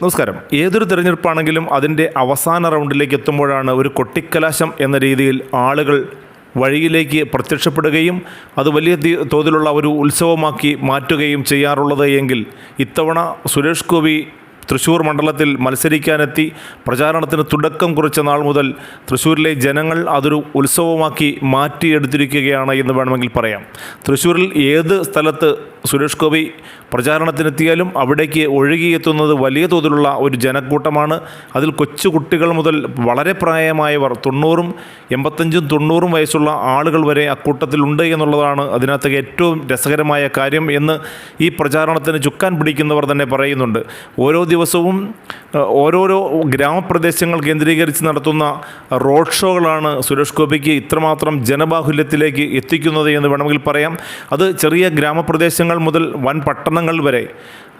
നമസ്കാരം. ഏതൊരു തിരഞ്ഞെടുപ്പാണെങ്കിലും അതിന്റെ അവസാന റൗണ്ടിലേക്ക് എത്തുമ്പോഴാണ് ഒരു കൊട്ടിക്കലാശം എന്ന രീതിയിൽ ആളുകൾ വഴിയിലേക്ക് പ്രത്യക്ഷപ്പെടുകയും അത് വലിയ തോതിലുള്ള ഒരു ഉത്സവമാക്കി മാറ്റുകയും ചെയ്യാറുള്ളത് എങ്കിൽ ഇത്തവണ സുരേഷ് ഗോപി തൃശ്ശൂർ മണ്ഡലത്തിൽ മത്സരിക്കാനെത്തി പ്രചാരണത്തിന് തുടക്കം കുറിച്ച നാൾ മുതൽ തൃശ്ശൂരിലെ ജനങ്ങൾ അതൊരു ഉത്സവമാക്കി മാറ്റിയെടുത്തിരിക്കുകയാണ് എന്ന് വേണമെങ്കിൽ പറയാം. തൃശ്ശൂരിൽ ഏത് സ്ഥലത്ത് സുരേഷ് ഗോപി പ്രചാരണത്തിനെത്തിയാലും അവിടേക്ക് ഒഴുകിയെത്തുന്നത് വലിയ തോതിലുള്ള ഒരു ജനക്കൂട്ടമാണ്. അതിൽ കൊച്ചു കുട്ടികൾ മുതൽ വളരെ പ്രായമായവർ തൊണ്ണൂറും എൺപത്തഞ്ചും തൊണ്ണൂറും വയസ്സുള്ള ആളുകൾ വരെ അക്കൂട്ടത്തിലുണ്ട് എന്നുള്ളതാണ് അതിനകത്ത് ഏറ്റവും രസകരമായ കാര്യം എന്ന് ഈ പ്രചാരണത്തിന് ചുക്കാൻ പിടിക്കുന്നവർ തന്നെ പറയുന്നുണ്ട്. ഓരോ ദിവസവും ഓരോരോ ഗ്രാമപ്രദേശങ്ങൾ കേന്ദ്രീകരിച്ച് നടത്തുന്ന റോഡ് ഷോകളാണ് സുരേഷ് ഗോപിക്ക് ഇത്രമാത്രം ജനബാഹുല്യത്തിലേക്ക് എത്തിക്കുന്നത് എന്ന് വേണമെങ്കിൽ പറയാം. അത് ചെറിയ ഗ്രാമപ്രദേശങ്ങൾ മുതൽ വൻ പട്ടണങ്ങൾ വരെ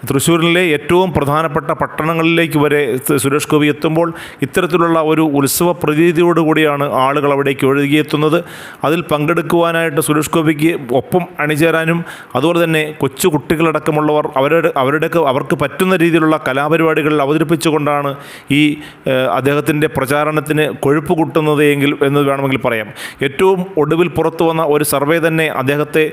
തൃശ്ശൂരിലെ ഏറ്റവും പ്രധാനപ്പെട്ട പട്ടണങ്ങളിലേക്ക് വരെ സുരേഷ് ഗോപി എത്തുമ്പോൾ ഇത്തരത്തിലുള്ള ഒരു ഉത്സവ പ്രതീതിയോടുകൂടിയാണ് ആളുകൾ അവിടേക്ക് ഒഴുകിയെത്തുന്നത്. അതിൽ പങ്കെടുക്കുവാനായിട്ട് സുരേഷ് ഗോപിക്ക് ഒപ്പം അണിചേരാനും അതുപോലെ തന്നെ കൊച്ചു കുട്ടികളടക്കമുള്ളവർ അവരുടെ അവരുടെ അവർക്ക് പറ്റുന്ന രീതിയിലുള്ള കലാപരിപാടികൾ അവതരിപ്പിച്ചുകൊണ്ടാണ് ഈ അദ്ദേഹത്തിന്റെ പ്രചാരണത്തിന് കൊഴുപ്പ് കൂട്ടുന്നത് എങ്കിൽ എന്ന് വേണമെങ്കിൽ പറയാം. ഏറ്റവും ഒടുവിൽ പുറത്തു വന്ന ഒരു സർവേ തന്നെ അദ്ദേഹത്തെ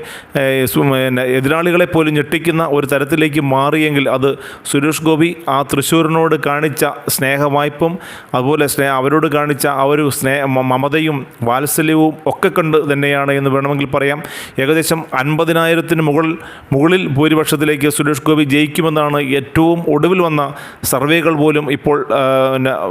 എതിരാളികളെ പോലും ഞെട്ടിക്കുന്ന ഒരു തരത്തിലേക്ക് മാറിയെങ്കിൽ അത് സുരേഷ് ഗോപി ആ തൃശ്ശൂരിനോട് കാണിച്ച സ്നേഹവായ്പും അതുപോലെ സ്നേഹ അവരോട് കാണിച്ച ആ ഒരു സ്നേഹ മമതയും വാത്സല്യവും ഒക്കെ കണ്ട് തന്നെയാണ് എന്ന് വേണമെങ്കിൽ പറയാം. ഏകദേശം അൻപതിനായിരത്തിന് മുകളിൽ മുകളിൽ ഭൂരിപക്ഷത്തിലേക്ക് സുരേഷ് ഗോപി ജയിക്കുമെന്നാണ് ഏറ്റവും ഒടുവിൽ വന്ന സർവേകൾ പോലും ഇപ്പോൾ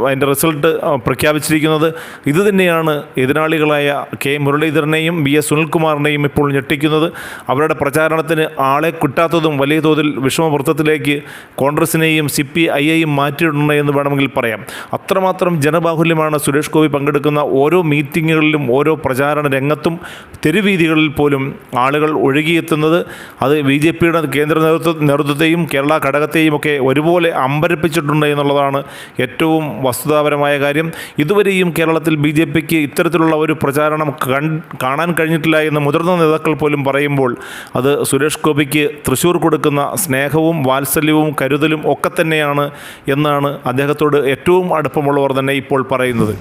അതിന്റെ റിസൾട്ട് പ്രഖ്യാപിച്ചിരിക്കുന്നത്. ഇത് തന്നെയാണ് എതിരാളികളായ കെ മുരളീധരനെയും ബി എസ് സുനിൽകുമാറിനെയും ഇപ്പോൾ ഞെട്ടിക്കുന്നത്. അവരുടെ പ്രചാരണത്തിന് ആളെ കിട്ടാത്തതും വലിയ തോതിൽ വിഷമവൃത്തത്തിലേക്ക് കോൺഗ്രസിനെയും സി പി ഐയെയും മാറ്റിയിട്ടുണ്ട് എന്ന് വേണമെങ്കിൽ പറയാം. അത്രമാത്രം ജനബാഹുല്യമാണ് സുരേഷ് ഗോപി പങ്കെടുക്കുന്ന ഓരോ മീറ്റിങ്ങുകളിലും ഓരോ പ്രചാരണ രംഗത്തും തെരുവീതികളിൽ പോലും ആളുകൾ ഒഴുകിയെത്തുന്നത്. അത് ബി ജെ പിയുടെ കേന്ദ്ര നേതൃത്വ നേതൃത്വത്തെയും കേരള ഘടകത്തെയും ഒക്കെ ഒരുപോലെ അമ്പരപ്പിച്ചിട്ടുണ്ട് എന്നുള്ളതാണ് ഏറ്റവും വസ്തുതാപരമായ കാര്യം. ഇതുവരെയും കേരളത്തിൽ ബി ജെ പിക്ക് ഇത്തരത്തിലുള്ള ഒരു പ്രചാരണം കാണാൻ കഴിഞ്ഞിട്ടില്ല എന്ന് മുതിർന്ന നേതാക്കൾ പോലും പറയുമ്പോൾ അത് സുരേഷ് ഗോപിക്ക് തൃശ്ശൂർ കൊടുക്കുന്ന സ്നേഹവും വാത്സല്യവും കരുതലും ഒക്കെ തന്നെയാണ് എന്നാണ് അദ്ദേഹത്തോട് ഏറ്റവും അടുപ്പമുള്ളവർ തന്നെ ഇപ്പോൾ പറയുന്നത്.